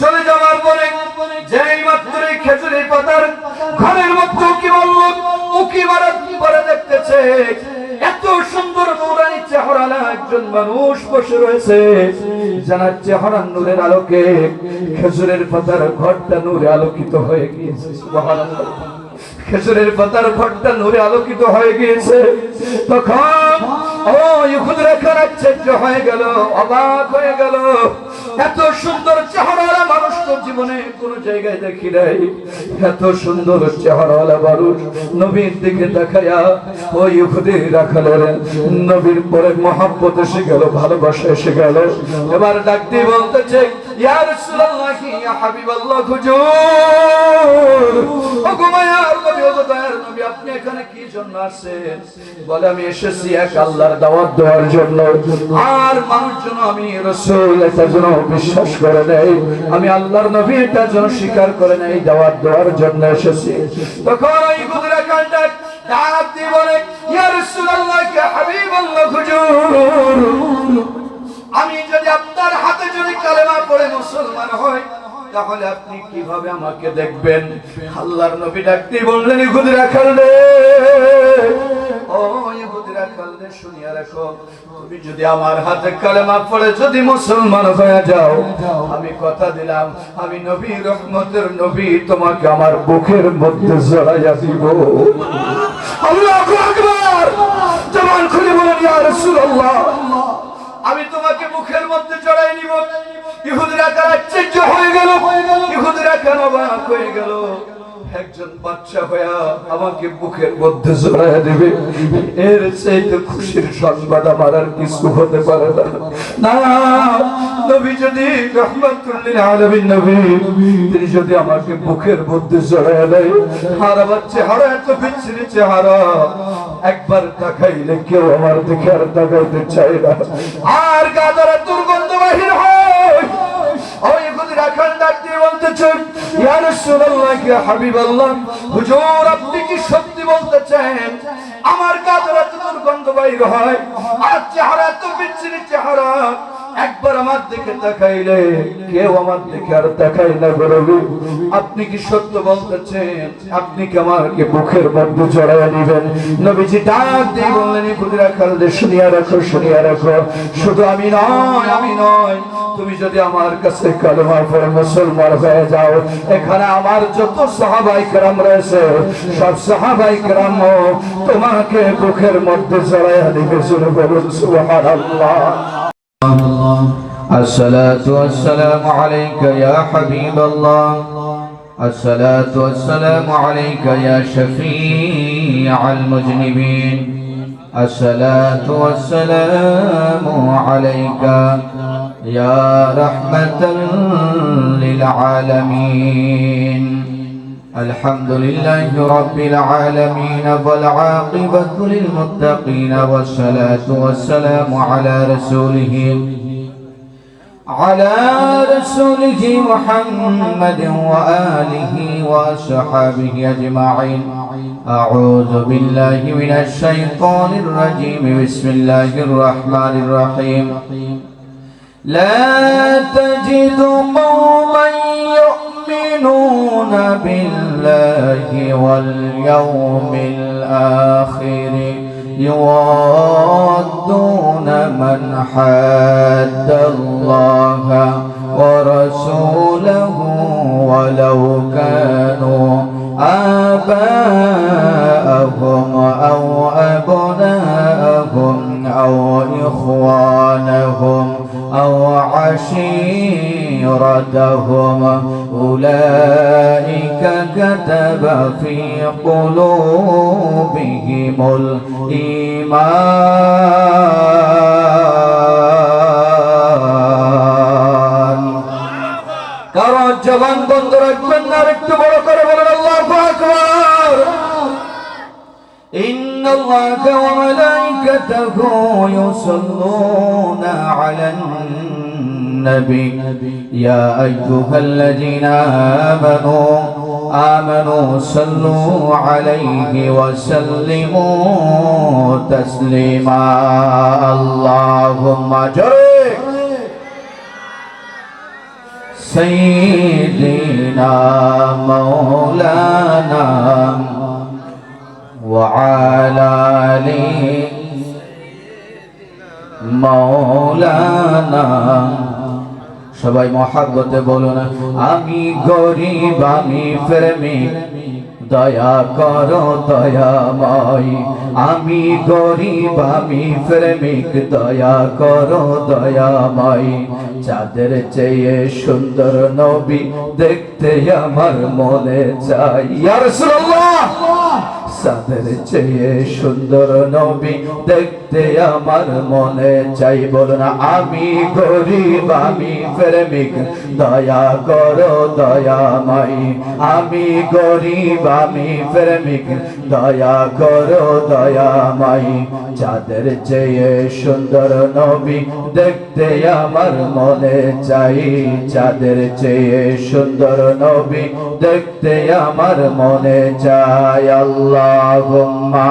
চলে যাওয়ার পরে যেই মাত্র এই খেজুরের পাতার ঘরের মধ্যে উকি মারল, উকি মারার পরে দেখতেছে, এত সুন্দর নূরানি চেহারা একজন মানুষ বসে রয়েছে। জানার চেহারার নূরের আলোকে খেজুরের পাতার ঘরটা নূরে আলোকিত হয়ে গিয়েছে। খেজুরের পাতার ঘরটা নূরে আলোকিত হয়ে গিয়েছে। তখন, ও ইহুদ রেখার আশ্চর্য হয়ে গেল, অবাক হয়ে গেল। এত সুন্দর চেহারা মানুষ তো জীবনে কোন জায়গায় দেখি নাই। এত সুন্দর চেহারাওয়ালা মানুষ নবীর দিকে দেখায়া ও ইহুদি রাখালের নবীর পরে মহাব্বত এসে গেল, ভালোবাসা এসে গেল। এবার ডাক দিয়ে বলতেছে এক আর মানুষ জন্য। আমি রাসূল এটার জন্য বিশ্বাস করে নেই। আমি আল্লাহর নবী এটার জন্য স্বীকার করে নেই, দাওয়াত দেওয়ার জন্য এসেছি। তখন ওই গুদরা কান্ডা ডাক বলে, ইয়া রাসূলুল্লাহ ইয়া হাবিবাল্লাহ হুজুর? আমি যদি আপনার হাতে যদি কালেমা পড়ে মুসলমান হই, তাহলে আপনি কীভাবে আমাকে দেখবেন? আল্লাহর নবী ডাকতে বললেন ইহুদি রাখাল রে ও ইহুদি শুনিয়া রাখো, তুমি যদি আমার হাতে কালেমা পড়ে যদি মুসলমান হয়ে যাও, আমি কথা দিলাম, আমি নবী, রহমতের নবী, তোমাকে আমার বুকের মধ্যে জড়াইয়া দিব। আমি তোমাকে মুখের মধ্যে জড়াই নিব। ইহুদিরা তার আশ্চর্য হয়ে গেল। ইহুদিরা কেন অবাক হয়ে গেল? একজন বাচ্চা হইয়া আমাকে বুকের মধ্যে জড়াই দেবে, এর চাইতে খুশির সংবাদ আমার আর কিছু হতে পারে না। একবার তাকাইলে কেউ আমার দিকে আর তাকাইতে চায় না। আর গাদারা দুর্গন্ধ বাহির হয় দিয়ে বলতেছেন ইয়া রাসূলুল্লাহ, ইয়া হাবিবাল্লাহ সত্যি বলতেছেন আমার কাজ তো দুর্গন্ধ বাইর হয় আর চেহারা তো বিচ্ছিরি চেহারা একবার আমার দিকে তাকাইলে, কেউ আমার দিকে আর তাকাই না বলবি আপনি কি সত্য বলতেছেন? আপনি কি আমাকে মুখের মধ্যে জড়াইয়া নিবেন নবীজি ডাক দিয়ে বললেন খুদিরা খালদে, শুনিয়া রাখো শুনিয়া রাখো। শুধু আমি নয় আমি নয়, তুমি যদি আমার কাছে কালেমা পড়ে মুসলমান হয়ে যাও, এখানে আমার যত সাহাবাই কেরাম রয়েছে, সব সাহাবাই কেরাম তোমাকে বুকের মধ্যে জড়াইয়া দিবে শুনে বলুন, সুবহানাল্লাহ। الصلاة والسلام عليك يا حبيب الله. الصلاة والسلام عليك يا شفيع المذنبين الصلاة والسلام عليك يا رحمة للعالمين. الحمد لله رب العالمين والعاقبة للمتقين والصلاة والسلام على رسوله على رسوله محمد وآله وصحبه أجمعين. أعوذ بالله من الشيطان الرجيم. بسم الله الرحمن الرحيم. لا تجد قوما يؤمنون بالله واليوم الآخر يوادون من حاد الله ورسوله ولو كانوا آباءهم أو أبناءهم أو إخوانهم أو عشيرتهم. أولئك كتب في قلوبهم الإيمان. জবান বন্ধ রাখবেন না আর একটু বড় করে বলেন আল্লাহ আকবার إن الله وملائكته يصلون على النبي يا أيها الذين آمنوا آمنوا صلوا عليه وسلموا تسليما اللهم جرك سيدنا مولانا وعلى آله মৌলানা সবাই মহাব্বতে বলুন আমি গরিব আমি প্রেমিক দয়া করো দয়াময় আমি গরিব আমি প্রেমিক দয়া করো দয়াময় চাঁদের চেয়ে সুন্দর নবী দেখতে আমার মনে চাই। চাঁদের চেয়ে সুন্দর নবী দেখতে আমার মনে চাই বলুন আমি গরিব, আমি প্রেমিক দয়া করো দয়াময় আমি গরিব, আমি প্রেমিক দয়া করো দয়াময় চাঁদের চেয়ে সুন্দর নবী দেখতে আমার মনে চাই চাঁদের চেয়ে সুন্দর নবী দেখতে আমার মনে চাই। আল্লাহুম্মা।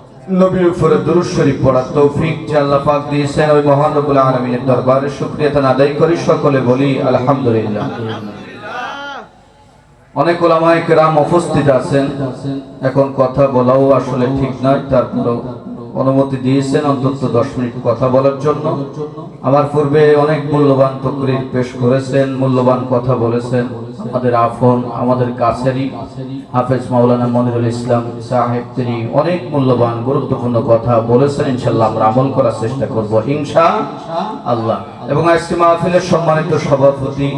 নবীর উপরে দুরূদ শরীফ পড়ার তৌফিক যে আল্লাহ পাক দিয়েছেন, ওই মহান রব্বুল আলামিনের দরবারে শুকরিয়া তান আদায় করি। সকলে বলি, আলহামদুলিল্লাহ। অনেক ওলামায়ে কেরাম উপস্থিত আছেন। এখন কথা বলাও আসলে ঠিক নয়, তারপরেও অনুমতি দিয়েছেন, অন্তত দশ মিনিট কথা বলার জন্য। আমার পূর্বে অনেক মূল্যবান তকরির পেশ করেছেন, মূল্যবান কথা বলেছেন। আমাদের আফন, আমাদের কাছেরই হাফেজ মাওলানা মনিরুল ইসলাম সাহেব, তিনি অনেক মূল্যবান, গুরুত্বপূর্ণ কথা বলেছেন। ইনশাল্লাহ আমরা আমল করার চেষ্টা করব হিংসা আল্লাহ। এবং আজকে মাহফিলের সম্মানিত সভাপতি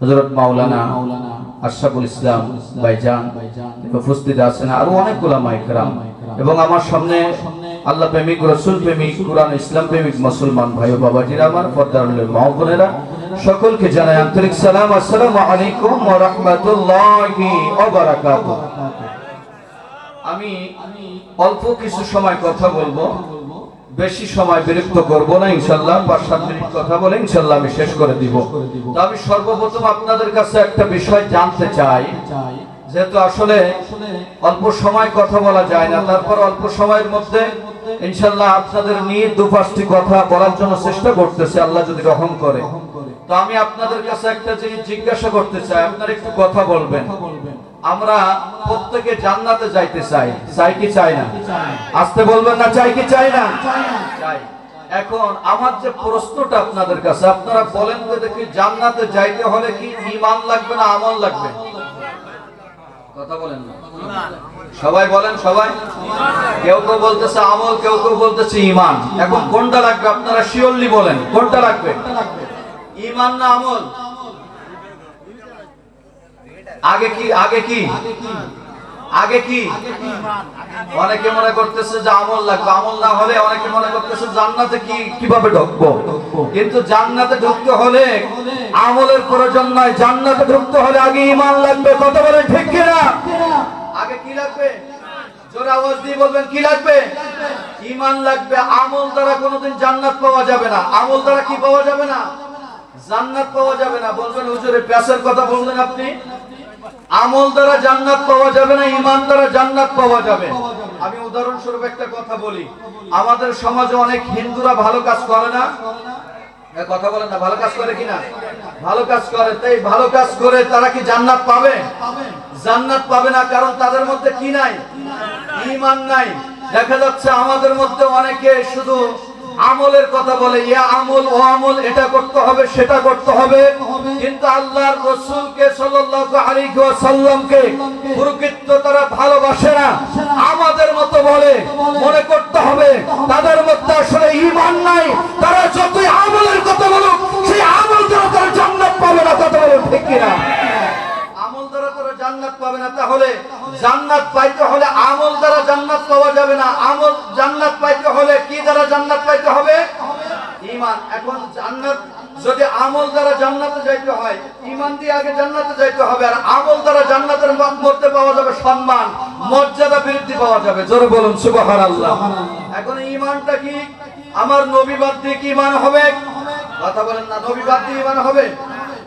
হজরত মাওলানা আশরাফুল ইসলাম বাইজান উপস্থিত আছেন আরও অনেক গোলামা ইকরাম এবং আমার সামনে আল্লাহ প্রেমিক রসুল প্রেমিক কোরআন ইসলাম প্রেমিক মুসলমান ভাই ও বাবাজিরা আমার পর্দারুলের মা বোনেরা সকলকে জানাই আন্তরিক সালাম। আসসালামু আলাইকুম ওয়া রাহমাতুল্লাহি আমি অল্প কিছু সময় কথা বলব। বেশি সময় বিরক্ত করব না, ইনশাল্লাহ। পাঁচ, সাত মিনিট কথা বলে ইনশাল্লাহ আমি শেষ করে দিব। তো আমি সর্বপ্রথম আপনাদের কাছে একটা বিষয় জানতে চাই। যেহেতু আসলে অল্প সময় কথা বলা যায় না, তারপর অল্প সময়ের মধ্যে ইনশাল্লাহ আপনাদের নিয়ে দু পাঁচটি কথা বলার জন্য চেষ্টা করতেছে, আল্লাহ যদি রহম করে। তো আমি আপনাদের কাছে একটা জিনিস জিজ্ঞাসা করতে চাই, আপনারা একটু কথা বলবেন। আমরা প্রত্যেকে জান্নাতে যাইতে চাই। চাই কি চাই না? আসতে বলবেন না, চাই কি চাই না? চাই। এখন আমার যে প্রশ্নটা আপনাদের কাছে, আপনারা বলেন যে দেখি জান্নাতে যাইতে হলে কি ঈমান লাগবে না আমল লাগবে? কথা বলেন না। সবাই বলেন, সবাই? কেউ কেউ বলতেছে আমল, কেউ কেউ বলতেছে ঈমান। এখন কোনটা লাগবে আপনারা শিওরলি বলেন, কোনটা লাগবে? ঈমান না আমল? আগে কি আগে কি? আগে কি? অনেকে মনে করতেছে যে আমল লাগবে। আমল না হলে অনেকে মনে করতেছে জান্নাতে কি, কীভাবে ঢুকবো? কিন্তু জান্নাতে ঢুকতে হলে আমলের প্রয়োজন নয়। জান্নাতে ঢুকতে হলে আগে ইমান লাগবে। কত বলে ঠিক কিনা? আগে কি লাগবে? জোরে আওয়াজ দিয়ে বলবেন, কি লাগবে? ইমান লাগবে। আমল দ্বারা কোনোদিন জান্নাত পাওয়া যাবে না। আমল দ্বারা কি পাওয়া যাবে না? জান্নাত পাওয়া যাবে না। বলবেন, হুজুরে প্যাসের কথা বললেন আপনি? আমল দ্বারা জান্নাত পাওয়া যাবে না ইমান দ্বারা জান্নাত পাওয়া যাবে। আমি উদাহরণস্বরূপ একটা কথা বলি। আমাদের সমাজে অনেক হিন্দুরা ভালো কাজ করে না। কথা বলেন না, ভালো কাজ করে কিনা? ভালো কাজ করে, তাই ভালো কাজ করে তারা কি জান্নাত পাবে? জান্নাত পাবে না, কারণ তাদের মধ্যে কি নাই? ইমান নাই। দেখা যাচ্ছে আমাদের মধ্যে অনেকে শুধু আমলের কথা বলে, ইয়া আমল, ও আমল, এটা করতে হবে, সেটা করতে হবে। কিন্তু আল্লাহর রসুলকে সাল্লাল্লাহু আলাইহি ওয়াসাল্লামকে প্রকৃত তারা ভালোবাসে না। আমাদের মতো বলে, মনে করতে হবে, তাদের মধ্যে আসলে ঈমান নাই। তারা যতই আমলের কথা বলুক, সেই আমল দ্বারা তারা জান্নাত পাবে না, কথা বলে ঠিক কিনা আমল দ্বারা তারা জান্নাত পাবে না তাহলে জান্নাত পাইতে হলে আমল দ্বারা জান্নাত পাওয়া যাবে না। আমল জান্নাত পাইতে হলে কি দ্বারা জান্নাত পাইতে হবে? ইমান। এখন জান্নাত যদি আমল দ্বারা জান্নাতে যাইতে হয়, ইমান দিয়ে আগে জান্নাতে যাইতে হবে আর আমল দ্বারা জান্নাতের মধ্যে পাওয়া যাবে সম্মান, মর্যাদা বৃদ্ধি পাওয়া যাবে। জোরে বলুন, সুবহানাল্লাহ। এখন ইমানটা কি? আমার নবী বাদ দিয়ে কি ইমান হবে? কথা বলেন না, নবী বাদ দিয়ে ইমান হবে?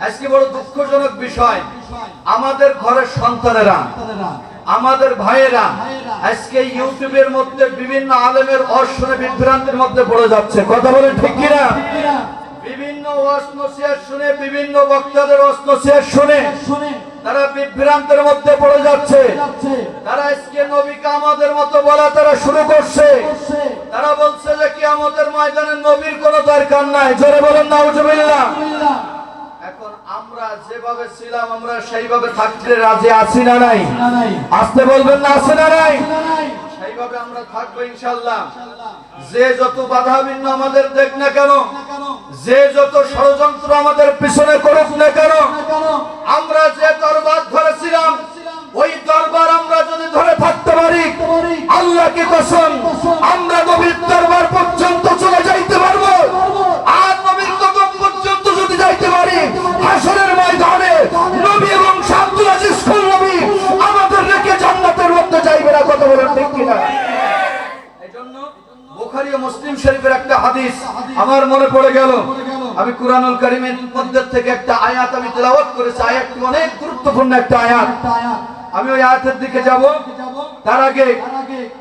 আজকে বড় দুঃখজনক বিষয়। আমাদের ঘরের সন্তানেরা, আমাদের ভাইয়েরা আজকে ইউটিউবের মধ্যে বিভিন্ন আলেমের অশুনে বিভ্রান্তির মধ্যে পড়ে যাচ্ছে। কথা বলেন ঠিক কিনা? বিভিন্ন অশ্নসিয়ার শুনে, বিভিন্ন বক্তাদের অশ্নসিয়ার শুনে তারা বিভ্রান্তের মধ্যে পড়ে যাচ্ছে। তারা আজকে নবীকে আমাদের মতো বলা তারা শুরু করছে। তারা বলছে যে কি আমাদের ময়দানে নবীর কোনো দরকার নাই। জোরে বলেন নাউজুবিল্লাহ এখন আমরা যেভাবে ছিলাম, আমরা সেইভাবে থাকতে রাজি আছি না নাই? আসতে বলবেন না, আছে না নাই? সেইভাবে আমরা থাকব ইনশাল্লাহ যে যত বাধা আমাদের দেখ না কেন, যে যত ষড়যন্ত্র আমাদের পিছনে করুক না কেন, আমরা যে দরবার ধরেছিলাম, ওই দরবার আমরা যদি ধরে থাকতে পারি আল্লাহকে কসম? মনে পড়ে গেল। আমি কুরআনুল কারীমের মধ্যে থেকে একটা আয়াত আমি তেলাওয়াত করেছি। আয়াতটি অনেক গুরুত্বপূর্ণ একটা আয়াত। আমি ওই আয়াতের দিকে যাব। তার আগে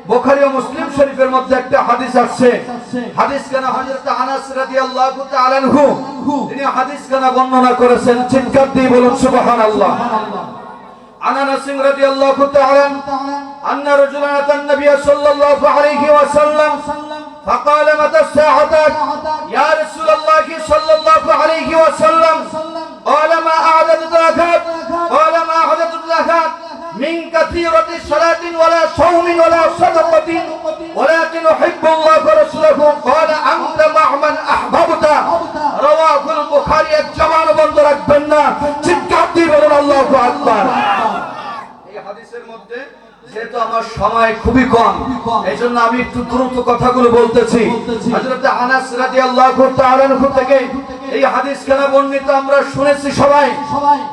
বোখারি ও মুসলিম শরীফের মধ্যে একটা হাদিস আসছে। হাদিস কেন? হযরত আনাস রাদিয়াল্লাহু তাআলা আনহু, তিনি হাদিস কেন বর্ণনা করেছেন? চিৎকার দিয়ে বলুন, সুবহানাল্লাহ। আনা রাদিয়াল্লাহু তাআলা আন্না রাজুলান আতান নবী সাল্লাল্লাহু আলাইহি ওয়াসাল্লাম فقال متى الساعه يا رسول الله صلى الله عليه وسلم قال ما اعددت لك قال ما اعددت لك من كثيرة صلاة ولا صوم ولا صدقة ولكن أحب الله ورسوله قال أنت مع من أحببت رواه البخاري الجمال بند ركبنا চিৎকার দিয়ে বলুন আল্লাহু আকবার এই হাদিসের মধ্যে যেহেতু আমার সময় খুবই কম এই জন্য আমি একটু দ্রুত কথাগুলো বলতেছি। আনাস থেকে এই হাদিস কেন বর্ণিত আমরা শুনেছি সবাই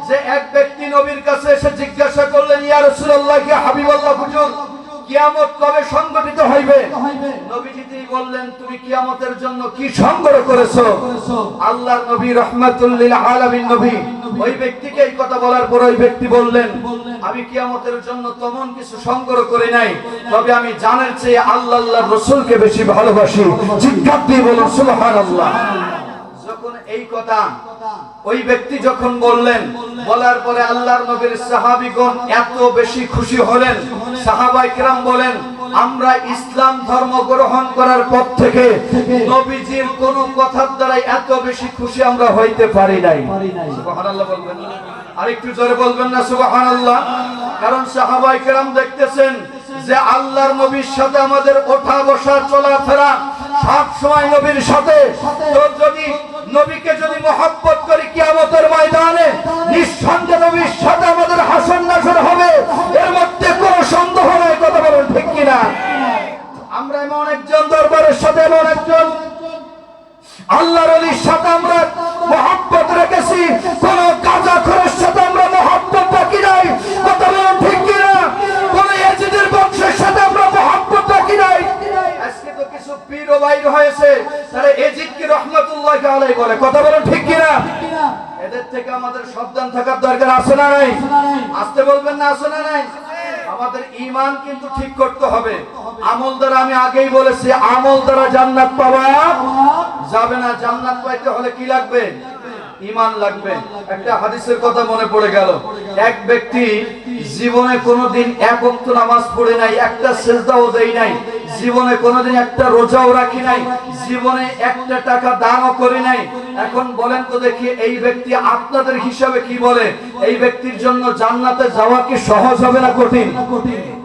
যে এক ব্যক্তি নবীর কাছে এসে জিজ্ঞাসা করলেন ইয়া রসুল্লাহ হাবিবাল্লাহ হুজুর? কিয়ামত কবে সংগঠিত হইবে? নবীজি তিনি বললেন তুমি কিয়ামতের জন্য কি সংগ্রহ করেছ? আল্লাহর নবী রাহমাতুল লিল আলামিন নবী ওই ব্যক্তিকে এই কথা বলার পর ওই ব্যক্তি বললেন আমি কিয়ামতের জন্য তেমন কিছু সংগ্রহ করি নাই তবে আমি জানার চেয়ে আল্লাহ আল্লাহর রাসূলকে বেশি ভালোবাসি। জিজ্ঞাসা দিয়ে বলুন সুবহানাল্লাহ। যখন এই কথা ওই ব্যক্তি যখন বললেন, বলার পরে আল্লাহর নবীর সাহাবীগণ এত বেশি খুশি হলেন। সাহাবাই কিরাম বলেন, আমরা ইসলাম ধর্ম গ্রহণ করার পর থেকে নবীজির কোন কথার দ্বারা এত বেশি খুশি আমরা হইতে পারি নাই। সুবহানাল্লাহ বলবেন না। আরেকটু জোরে বলবেন না, সুবহানাল্লাহ। কারণ সাহাবাই কিরাম দেখতেছেন যে আল্লাহর নবীর সাথে আমাদের ওঠা বসা চলাফেরা সব সময় নবীর সাথে। তো যদি নবীকে যদি মহব্বত করি কিয়ামতের ময়দানে নিঃসন্দেহে নবীর সাথে আমাদের হাসন নাসর হবে। এর মধ্যে কোনো সন্দেহ নাই কথা বলুন ঠিক কিনা? আমরা এমন একজন দরবারের সাথে এমন একজন আল্লাহর অলির রহমতুল্লাহ আলাই কথা বলুন ঠিক কিনা? এদের থেকে আমাদের সাবধান থাকার দরকার আছে না নাই? আসতে বলবেন না না নাই? আমাদের ইমান কিন্তু ঠিক করতে হবে। আমল দ্বারা আমি আগেই বলেছি, আমল দ্বারা জান্নাত পাওয়া যাবে না। জান্নাত পাইতে হলে কি লাগবে? ইমান লাগবে। একটা হাদিসের কথা মনে পড়ে গেল। এক ব্যক্তি জীবনে কোনোদিন এক অক্ত নামাজ পড়ে নাই, একটা সেজদাও দেই নাই। জীবনে কোনোদিন একটা রোজাও রাখি নাই। জীবনে একটা টাকা দানও করি নাই। এখন বলেন তো দেখি, এই ব্যক্তি আপনাদের হিসাবে কি বলে? এই ব্যক্তির জন্য জান্নাতে যাওয়া কি সহজ হবে না কঠিন কঠিন?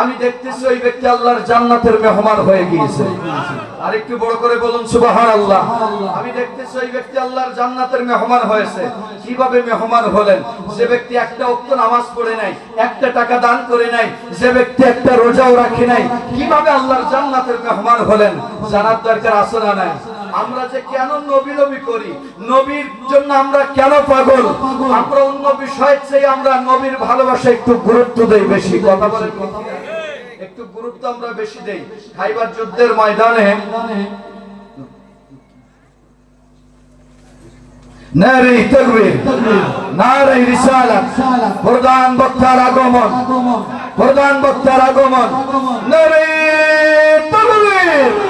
আমি দেখতেছি ওই ব্যক্তি আল্লাহর জান্নাতের মেহমান হয়ে গিয়েছে। আর একটু বড় করে বলুন সুবাহান আল্লাহ আমি দেখতেছি ওই ব্যক্তি আল্লাহর জান্নাতের মেহমান হয়েছে। কীভাবে মেহমান হলেন? যে ব্যক্তি একটা অক্ত নামাজ পড়ে নাই, একটা টাকা দান করে নাই, যে ব্যক্তি একটা রোজাও রাখে নাই, কীভাবে আল্লাহর জান্নাতের মেহমান হলেন? জানার দরকার আছে না নাই? আমরা যে কেন নবী নবী করি? নবীর জন্য আমরা কেন পাগল? আমরা অন্য বিষয়ের চেয়ে আমরা নবীর ভালোবাসা একটু গুরুত্ব দেই বেশি। কথা বলেন একটু গুরুত্ব আমরা বেশি দেই। খাইবার যুদ্ধের ময়দানে নারী তকবীর নারী রিসালাত প্রধান বক্তার আগমন। প্রধান বক্তার আগমন নারী তকবীর।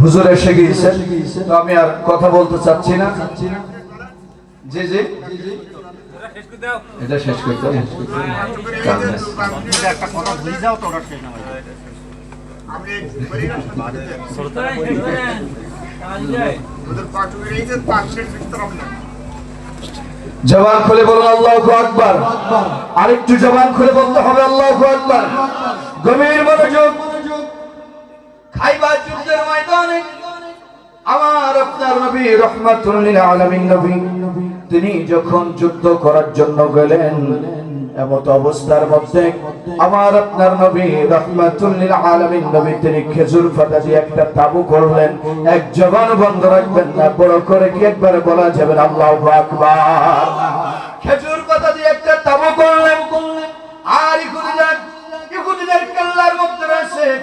হুজুর এসে গিয়েছেন তো আমি আর কথা বলতে চাচ্ছি না। জি জি। এটা শেষ করতে। জবান খুলে বলুন, আল্লাহ আকবার। আরেকটু জবান খুলে বলতে হবে, আল্লাহ আকবার। গভীর মনোযোগ তিনি যখন যুদ্ধ করার জন্য গেলেন, এমত অবস্থার মধ্যে আমার আপনার নবী রহমাতুল লিল আলামিন নবী, তিনি খেজুর পাতা দিয়ে একটা তাবু করলেন, এক জবান বন্ধ রাখবেন না, বড় করে কি একবার বলা যাবে আল্লাহু আকবার। খেজুর পাতা দিয়ে একটা তাবু করলেন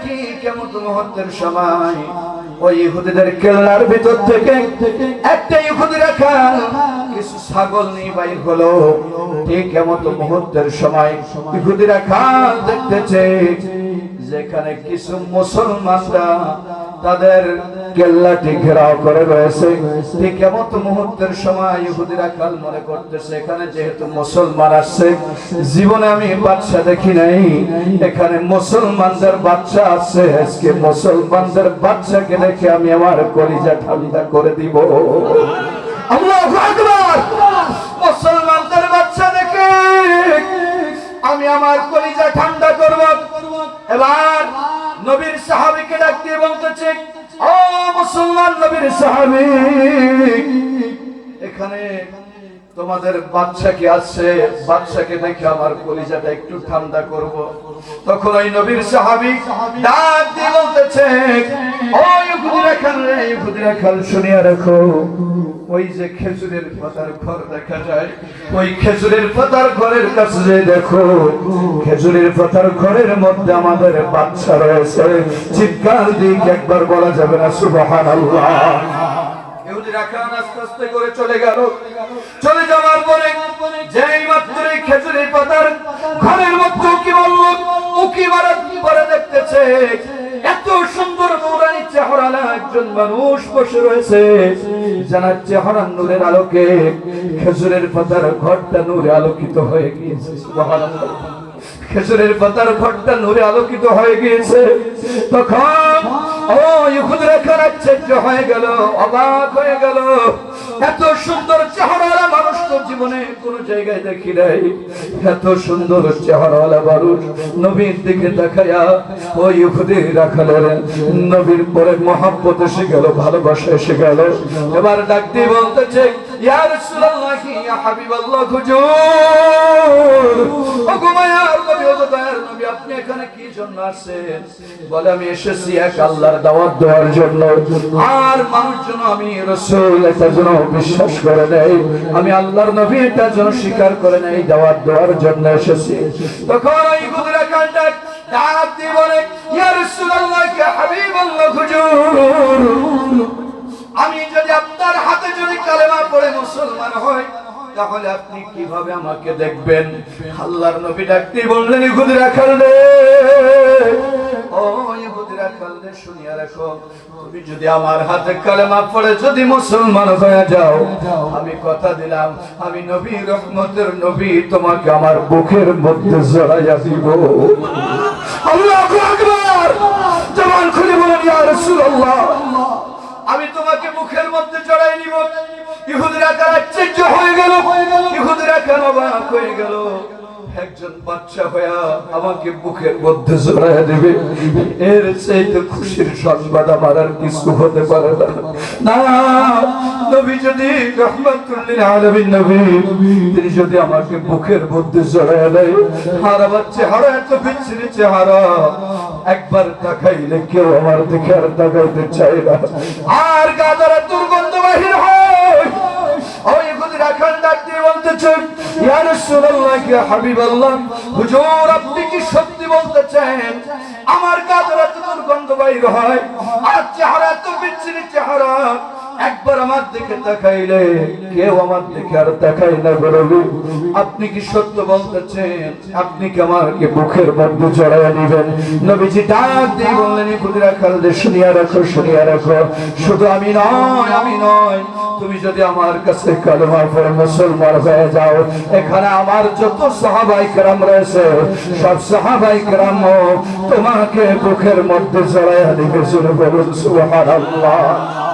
কি কেমন সময়? ওই ইহুদিদের কেল্লার ভিতর থেকে একটা ইহুদি রাখা, কিছু ছাগল নিয়ে বাইর হলো। ঠিক কেমন মুহূর্তের সময় ইহুদিরা রাখা দেখতেছে, যেখানে কিছু মুসলমানরা তাদের কেল্লাটি ঘেরাও করে রয়েছে। ঠিক এমন মুহূর্তের সময় ইহুদিরা কাল মনে করতেছে, এখানে যেহেতু মুসলমান আসছে, জীবনে আমি বাচ্চা দেখি নাই। এখানে মুসলমানদের বাচ্চা আছে, আজকে মুসলমানদের বাচ্চাকে দেখে আমি আমার কলিজা ঠান্ডা করে দিব। মুসলমানদের বাচ্চা দেখে আমি আমার কলিজা ঠান্ডা করব। এবার নবীর সাহাবিকে ডাক দিয়ে বলতেছে, ও মুসলমান নবীর সাহাবি, এখানে তোমাদের বাচ্চা কি আছে? বাচ্চাকে দেখে আমার কলিজাটা একটু ঠান্ডা করব। তখন ওই নবীর সাহাবি ডাক দিয়ে বলতেছে, ও ইহুদিরা খান রে ইহুদিরা খান শুনিয়া রাখো। ওই যে খেজুরের পাতার ঘর দেখা যায়, ওই খেজুরের পাতার ঘরের কাছে যে দেখো, খেজুরের পাতার ঘরের মধ্যে আমাদের বাচ্চা রয়েছে। চিৎকার দিক একবার বলা যাবে না পরে দেখতেছে, এত সুন্দর নূরানি চেহারা একজন মানুষ বসে রয়েছে। জানার চেহারা নূরের আলোকে। খেজুরের পাতার ঘরটা নূরে আলোকিত হয়ে গিয়েছে খেজুরের পাতার ঘরটা নূরে আলোকিত হয়ে গিয়েছে। তখন, ও ইহুদরা খান হয়ে গেল, অবাক হয়ে গেল। এত সুন্দর চেহারা মানুষ তো জীবনে কোন জায়গায় দেখি নাই। এত সুন্দর চেহারা মানুষ নবীর দিকে দেখায়া ও ইহুদি রাখালের নবীর পরে মহাব্বত এসে গেল, ভালোবাসা এসে গেল। এবার ডাক দিয়ে বলতেছে, ইয়া রাসূলুল্লাহ, ইয়া হাবিবাল্লাহ, হুজুর। ও ঘুমায়ার নবী ও দয়ার জন্য বলে, আমি এসেছি এক আল্লাহর দাওয়াত দেওয়ার জন্য। আর মানুষ আমি রাসূল বিশ্বাস করে নেই আমি আল্লাহর নবী, এটা যেন স্বীকার করে নেই দাওয়াত দেওয়ার জন্য এসেছি। তখন বলে, ইয়া হুজুর! আমি যদি আপনার হাতে যদি কালেমা পড়ে মুসলমান হই তাহলে আপনি কীভাবে আমাকে দেখবেন? আল্লাহর নবী ডাকতে বললেন ইহুদি রাখাল ও ইহুদি রাখাল শুনিয়া রাখো। তুমি যদি আমার হাতে কালেমা পড়ে যদি মুসলমান হয়ে যাও, আমি কথা দিলাম, আমি নবী, রহমতের নবী, তোমাকে আমার বুকের মধ্যে জড়াইয়া দিব। আল্লাহু আকবার! জবান খুলে বলেন ইয়া রাসূলুল্লাহ আমি তোমাকে মুখের মধ্যে চড়াই নিব। ইহুদরা তারা আশ্চর্য হয়ে গেল। ইহুদরা কেন অবাক হয়ে গেল? একজন বাচ্চা হইয়া আমাকে বুকের মধ্যে জড়াইয়া দেবে, এর চাইতে খুশির সংবাদ আমার আর কিছু হতে পারে না। একবার তাকাইলে কেউ আমার দিকে আর তাকাইতে চায় না। আর গাদারা দুর্গন্ধ বাহির হয় দিয়ে বলতেছেন ইয়া রাসূলুল্লাহ, ইয়া হাবিবাল্লাহ, হুজুর, আপনি কি সত্যি বলতেছেন আমার গাদারা তো দুর্গন্ধ বাইর হয় আর চেহারা তো বিচ্ছিরি চেহারা একবার আমার দিকে তাকাইলে কেউ আমার দিকে আর তাকাই না বেরোবে আপনি কি সত্য বলতেছেন? আপনি কি আমাকে মুখের মধ্যে জড়াইয়া নিবেন? নবীজি ডাক দিয়ে বললেন খুদিরা খালদে, শুনিয়া রাখো শুনিয়া রাখো। শুধু আমি নয় আমি নয়, তুমি যদি আমার কাছে কালেমা পড়ে মুসলমান হয়ে যাও, এখানে আমার যত সাহাবাই কেরাম রয়েছে, সব সাহাবাই কেরাম তোমাকে বুকের মধ্যে জড়াইয়া নিবে শুনে বলুন, সুবহানাল্লাহ।